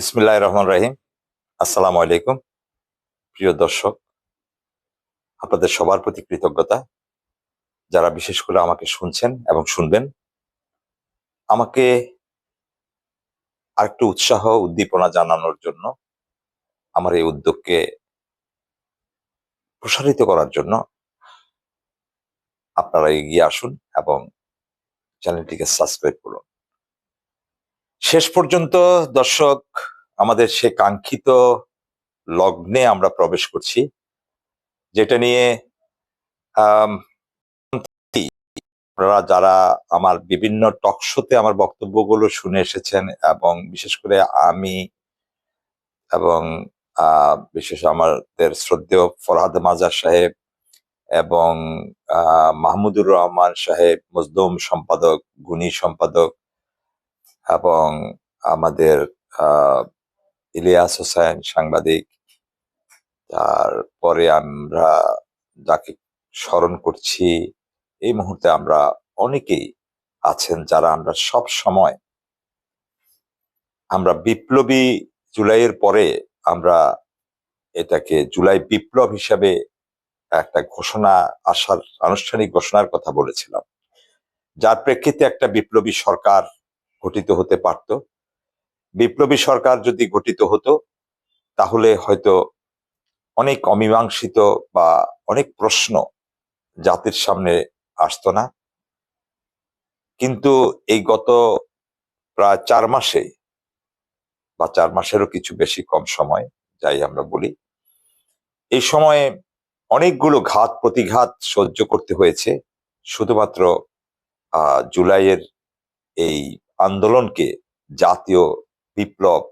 বিসমিল্লাহ রহমান রাহিম। আসসালামু আলাইকুম। প্রিয় দর্শক, আপনাদের সবার প্রতি কৃতজ্ঞতা। যারা বিশেষ করে আমাকে শুনছেন এবং শুনবেন, আমাকে আরেকটু উৎসাহ, উদ্দীপনা জানানোর জন্য, আমার এই উদ্যোগকে প্রসারিত করার জন্য আপনারা এগিয়ে আসুন এবং চ্যানেলটিকে সাবস্ক্রাইব করুন। শেষ পর্যন্ত দর্শক, আমাদের সে কাঙ্ক্ষিত লগ্নে আমরা প্রবেশ করছি, যেটা নিয়ে আপনারা যারা আমার বিভিন্ন টক শোতে আমার বক্তব্যগুলো শুনে এসেছেন এবং বিশেষ করে আমি এবং বিশেষ আমাদের শ্রদ্ধেয় ফরহাদ মাজার সাহেব এবং মাহমুদুর রহমান সাহেব মজদুম সম্পাদক, গুণী সম্পাদক এবং আমাদের ইলিয়াস হোসেন সাংবাদিক তারপরে আমরা যাকে স্মরণ করছি, এই মুহূর্তে আমরা অনেকেই আছেন যারা আমরা সব সময় আমরা বিপ্লবী জুলাইয়ের পরে আমরা এটাকে জুলাই বিপ্লব হিসাবে একটা ঘোষণা, আসার, আনুষ্ঠানিক ঘোষণার কথা বলেছিলাম। যার প্রেক্ষিতে একটা বিপ্লবী সরকার গঠিত হতে পারত। বিপ্লবী সরকার যদি গঠিত হতো, তাহলে হয়তো অনেক অমীমাংসিত বা অনেক প্রশ্ন জাতির সামনে আসতো না। কিন্তু এই গত প্রায় চার মাসে বা চার মাসেরও কিছু বেশি কম সময়, যাই আমরা বলি, এই সময়ে অনেকগুলো ঘাত প্রতিঘাত সহ্য করতে হয়েছে। শুধুমাত্র জুলাইয়ের এই আন্দোলনকে জাতীয় বিপ্লব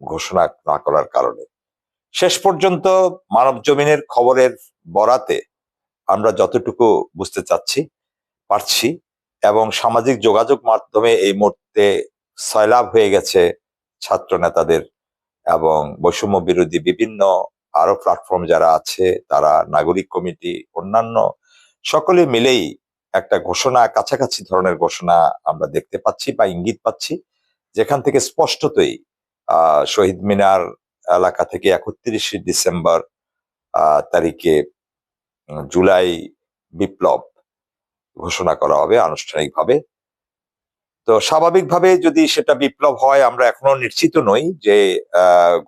ঘোষণা না করার কারণে। শেষ পর্যন্ত মানব জমিনের খবরের বরাতে আমরা যতটুকু বুঝতে চাচ্ছি, পারছি এবং সামাজিক যোগাযোগ মাধ্যমে এই মুহূর্তে সয়লাভ হয়ে গেছে ছাত্র নেতাদের এবং বৈষম্য বিরোধী বিভিন্ন আরও প্ল্যাটফর্ম যারা আছে, তারা নাগরিক কমিটি, অন্যান্য সকলে মিলেই একটা ঘোষণা, কাছাকাছি ধরনের ঘোষণা আমরা দেখতে পাচ্ছি বা ইঙ্গিত পাচ্ছি, যেখান থেকে স্পষ্টতই শহীদ মিনার এলাকা থেকে একত্রিশে ডিসেম্বর তারিখে জুলাই বিপ্লব ঘোষণা করা হবে আনুষ্ঠানিকভাবে। তো স্বাভাবিকভাবে যদি সেটা বিপ্লব হয়, আমরা এখনও নিশ্চিত নই যে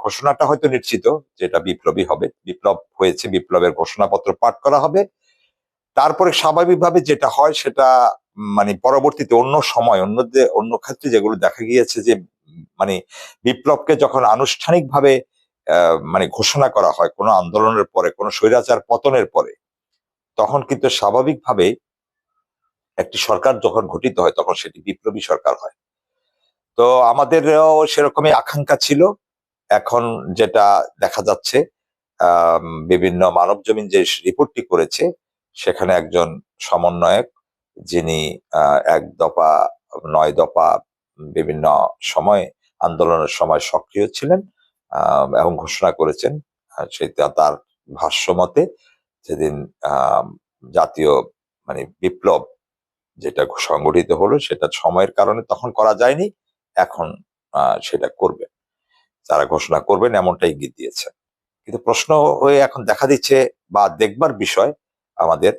ঘোষণাটা হয়তো নিশ্চিত, যেটা বিপ্লবী হবে। বিপ্লব হয়েছে, বিপ্লবের ঘোষণাপত্র পাঠ করা হবে। তারপরে স্বাভাবিকভাবে যেটা হয় সেটা মানে পরবর্তীতে অন্য সময়, অন্য অন্য ক্ষেত্রে যেগুলো দেখা গিয়েছে যে মানে বিপ্লবকে যখন আনুষ্ঠানিকভাবে মানে ঘোষণা করা হয় কোনো আন্দোলনের পরে, কোনো স্বৈরাচার পতনের পরে, তখন কিন্তু স্বাভাবিকভাবে একটি সরকার যখন গঠিত হয়, তখন সেটি বিপ্লবী সরকার হয়। তো আমাদেরও সেরকমই আকাঙ্ক্ষা ছিল। এখন যেটা দেখা যাচ্ছে বিভিন্ন মানব জমিন যে রিপোর্টটি করেছে সেখানে একজন সমন্বয়ক যিনি এক দফা নয় দফা বিভিন্ন সময় আন্দোলনের সময় সক্রিয় ছিলেন এবং ঘোষণা করেছেন সেটা তার ভাষ্য মতে আহ, জাতীয় মানে বিপ্লব যেটা সংগঠিত হলো সেটা সময়ের কারণে তখন করা যায়নি এখন সেটা করবে। তারা ঘোষণা করবেন এমনটাই ইঙ্গিত দিয়েছেন কিন্তু প্রশ্ন হয়ে এখন দেখা দিচ্ছে বা দেখবার বিষয় আমাদের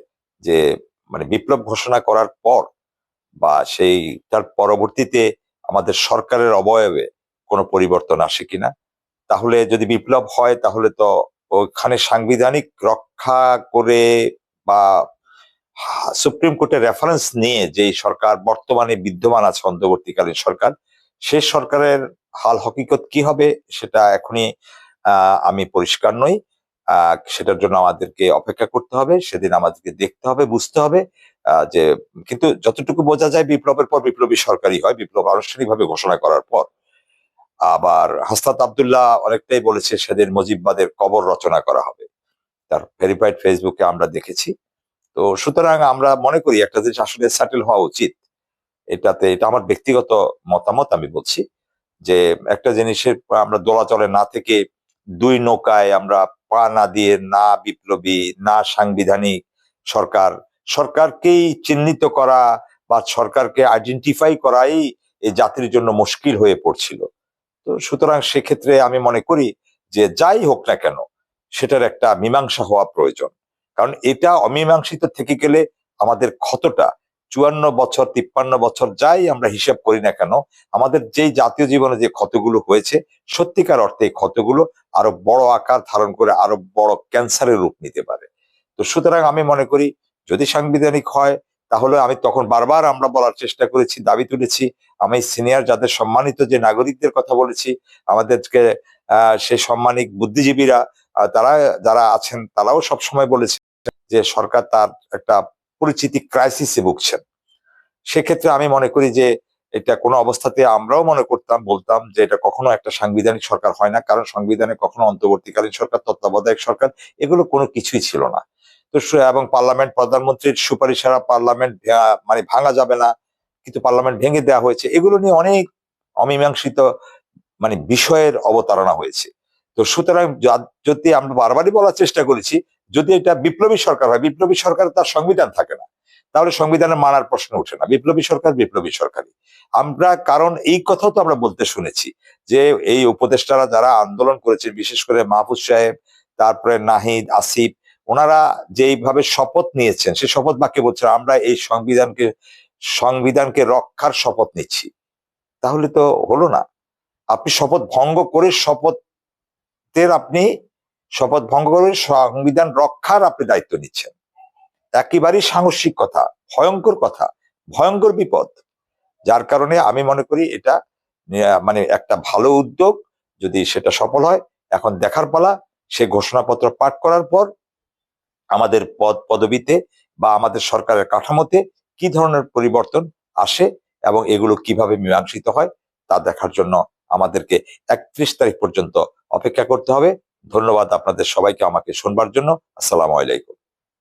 যে মানে বিপ্লব ঘোষণা করার পর বা সেই তার পরবর্তীতে আমাদের সরকারের অবয়বে কোনো পরিবর্তন আসে কিনা, তাহলে যদি বিপ্লব হয় তাহলে তো ওখানে সাংবিধানিক রক্ষা করে বা সুপ্রিম কোর্টের রেফারেন্স নিয়ে যে সরকার বর্তমানে বিদ্যমান আছে অন্তর্বর্তীকালীন সরকার, সে সরকারের হাল হকিকত কি হবে সেটা এখনই আমি পরিষ্কার নই। সেটার জন্য আমাদেরকে অপেক্ষা করতে হবে, সেদিন আমাদেরকে দেখতে হবে, বুঝতে হবে যে কিন্তু যতটুকু বোঝা যায় বিপ্লবের পর বিপ্লবী সরকারই হয়, বিপ্লব আনুষ্ঠানিকভাবে ঘোষণা করার পর। আবার হাস্তাত আবদুল্লাহ অনেকটাই বলেছে, সেদিন মুজিববাদের কবর রচনা করা হবে। তার ভেরিফাইড ফেসবুকে আমরা দেখেছি। তো সুতরাং আমরা মনে করি একটা জিনিস আসলে সেটেল হওয়া উচিত। এটাতে, এটা আমার ব্যক্তিগত মতামত আমি বলছি, যে একটা জিনিসের আমরা দোলাচলে না থেকে দুই নৌকায় আমরা পা না দিয়ে, না বিপ্লবী, না সাংবিধানিক সরকার, সরকারকেই চিহ্নিত করা বা সরকারকে আইডেন্টিফাই করাই এই জাতির জন্য মুশকিল হয়ে পড়ছিল। তো সুতরাং সেক্ষেত্রে আমি মনে করি যে যাই হোক না কেন, সেটার একটা মীমাংসা হওয়া প্রয়োজন। কারণ এটা অমীমাংসিত থেকে গেলে আমাদের ক্ষতটা চুয়ান্ন বছর, তিপ্পান্ন বছর যাই আমরা হিসাব করি না কেন, আমাদের যেই জাতীয় জীবনে যে ক্ষতগুলো হয়েছে, সত্যিকার অর্থে এই ক্ষতগুলো আরও বড় আকার ধারণ করে আরও বড় ক্যান্সারের রূপ নিতে পারে। তো সুতরাং আমি মনে করি, যদি সাংবিধানিক হয়, তাহলে আমি তখন বারবার আমরা বলার চেষ্টা করেছি, দাবি তুলেছি, আমি সিনিয়র যাদের সম্মানিত যে নাগরিকদের কথা বলেছি, আমাদেরকে সেই সম্মানিক বুদ্ধিজীবীরা তারা যারা আছেন, তারাও সব সময় বলেছে যে সরকার তার একটা পরিচিতি ক্রাইসিসে ভুগছেন। সেক্ষেত্রে আমি মনে করি যে, এটা কোনো অবস্থাতে আমরাও মনে করতাম, বলতাম যে, এটা কখনো একটা সাংবিধানিক সরকার হয় না, কারণ সংবিধানে কখনো অন্তর্বর্তীকালীন সরকার, তত্ত্বাবধায়ক সরকার, এগুলো কোনো কিছুই ছিল না। তো এবং পার্লামেন্ট, প্রধানমন্ত্রীর সুপারিশ ছাড়া পার্লামেন্ট মানে ভাঙা যাবে না, কিন্তু পার্লামেন্ট ভেঙে দেওয়া হয়েছে, এগুলো নিয়ে অনেক অমীমাংসিত মানে বিষয়ের অবতারণা হয়েছে। তো সুতরাং যদি আমরা বারবারই বলার চেষ্টা করেছি যদি এটা বিপ্লবী সরকার হয়, বিপ্লবী সরকার তার সংবিধান থাকে না, তাহলে সংবিধানে মানার প্রশ্ন ওঠে না। বিপ্লবী সরকার বিপ্লবী সরকারই। আমরা, কারণ এই কথাও তো আমরা বলতে শুনেছি যে এই উপদেষ্টারা যারা আন্দোলন করেছে বিশেষ করে মাহফুজ সাহেব, তারপরে নাহিদ, আসিফ, ওনারা যেইভাবে শপথ নিয়েছেন সেই শপথ বাক্যে বলছেন আমরা এই সংবিধানকে সংবিধানকে রক্ষার শপথ নিচ্ছি। তাহলে তো হলো না। আপনি শপথ ভঙ্গ করে শপথের আপনি শপথ ভঙ্গ করে সংবিধান রক্ষার আপনি দায়িত্ব নিচ্ছেন। একেবারেই সাংঘর্ষিক কথা, ভয়ঙ্কর কথা, ভয়ঙ্কর বিপদ। যার কারণে আমি মনে করি এটা মানে একটা ভালো উদ্যোগ, যদি সেটা সফল হয়, এখন দেখার পালা, সে ঘোষণাপত্র পাঠ করার পর আমাদের পদ, পদবিতে বা আমাদের সরকারের কাঠামোতে কি ধরনের পরিবর্তন আসে এবং এগুলো কীভাবে মীমাংসিত হয়, তা দেখার জন্য আমাদেরকে একত্রিশ তারিখ পর্যন্ত অপেক্ষা করতে হবে। ধন্যবাদ আপনাদের সবাইকে আমাকে শুনবার জন্য। আসসালামু আলাইকুম।